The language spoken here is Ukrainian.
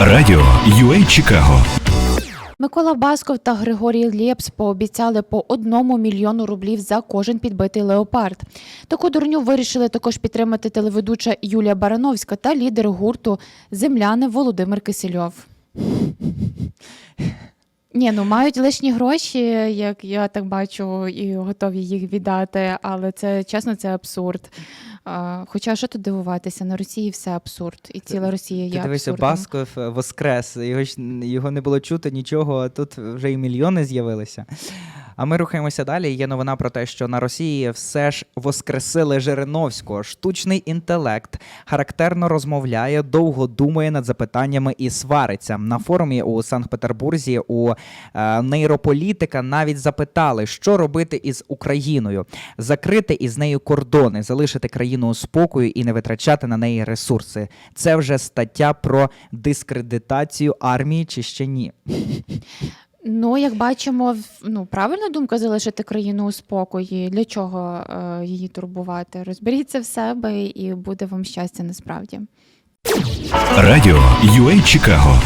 Радіо UA Чикаго Микола Басков та Григорій Лєпс пообіцяли по одному мільйону рублів за кожен підбитий леопард. Таку дурню вирішили також підтримати телеведуча Юлія Барановська та лідер гурту Земляни Володимир Кисельов. Ні, ну мають лишні гроші, як я так бачу, і готові їх віддати, але це чесно, це абсурд. А, Хоча що тут дивуватися, на Росії все абсурд, і ціла Росія є Ти дивися, абсурдом. Басков е, воскрес. Його ж його не було чути нічого, а тут вже і мільйони з'явилися. А ми рухаємося далі. Є новина про те, що на Росії все ж воскресили Жириновського. Штучний інтелект характерно розмовляє, довго думає над запитаннями і свариться. На форумі у Санкт-Петербурзі у е, нейрополітика навіть запитали, що робити із Україною, закрити із нею кордони, залишити країну у спокою і не витрачати на неї ресурси. Це вже стаття про дискредитацію армії чи ще ні. Ну, як бачимо, ну правильна думка залишити країну у спокої. Для чого е, її турбувати? Розберіться в себе і буде вам щастя насправді. Радіо UA Чикаго